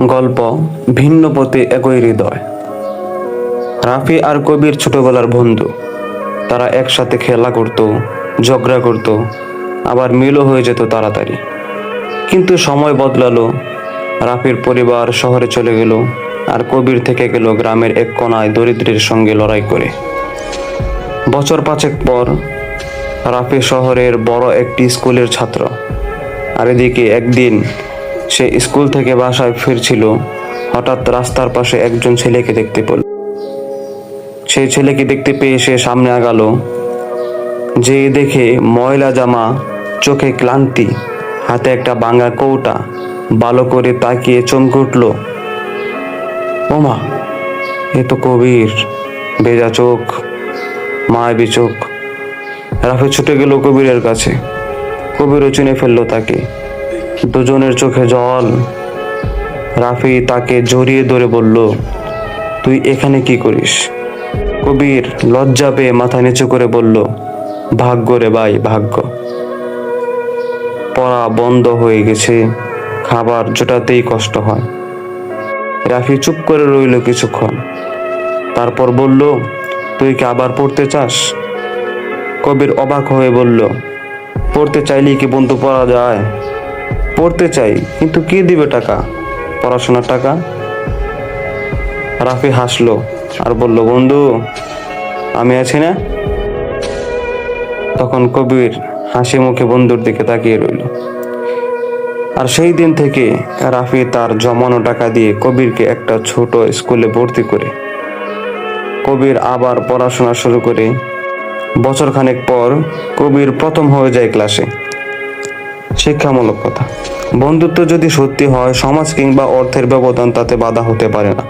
গল্প ভিন্ন পথে একই হৃদয়। রাফি আর কবির ছোটবেলার বন্ধু। তারা একসাথে খেলা করত, ঝগড়া করত, আবার মিলও হয়ে যেত তাড়াতাড়ি। কিন্তু সময় বদলালো, রাফির পরিবার শহরে চলে গেল আর কবির থেকে গেল গ্রামের এক কোনায় দরিদ্রের সঙ্গে লড়াই করে। বছর পাঁচেক পর রাফি শহরের বড় একটি স্কুলের ছাত্র। আর এদিকে একদিন সে স্কুল থেকে বাসায় ফিরছিল। হঠাৎ রাস্তার পাশে একজন ছেলেকে দেখতে পেল। সেই ছেলেকে দেখতে পেয়ে সে সামনে আগালো। যে দেখে ময়লা জামা, চোখে ক্লান্তি, হাতে একটা বাঙ্গা কৌটা, ভালো করে তাকিয়ে চমকে উঠল। ওমা, এ তো কবির বেজা চোখ, মায়াবী চোখ। রাফে ছুটে গেল কবিরের কাছে। কবিরও চিনে ফেলল তাকে। দুজনের চোখে জল। রাফি তাকে জড়িয়ে ধরে বলল, তুই এখানে কি করিস? কবির লজ্জা পেয়ে মাথা নিচু করে বলল, ভাগ্য রে ভাই, ভাগ্য। পড়া বন্ধ হয়ে গেছে, খাবার জোটাতেই কষ্ট হয়। রাফি চুপ করে রইল কিছুক্ষণ। তারপর বলল, তুই কি আবার পড়তে চাস? কবির অবাক হয়ে বলল, পড়তে চাইলেই কি বন্ধু পড়া যায়? পড়তে চাই, কিন্তু কে দিবে টাকা? পড়াশোনার টাকা? রাফি হাসলো আর বলল, বন্ধু, আমি আছি না? তখন কবির হাসি মুখে বন্ধুর দিকে তাকিয়ে রইল। আর সেই দিন থেকে রাফি তার জমানো টাকা দিয়ে কবিরকে একটা ছোট স্কুলে ভর্তি করে। কবির আবার পড়াশোনা শুরু করে। বছরখানেক পর কবির প্রথম হয়ে যায় ক্লাসে। শিক্ষামূলক কথা। বন্ধুত্ব যদি সত্যি হয়, সমাজ কিংবা অর্থের ব্যবধান তাতে বাধা হতে পারে না।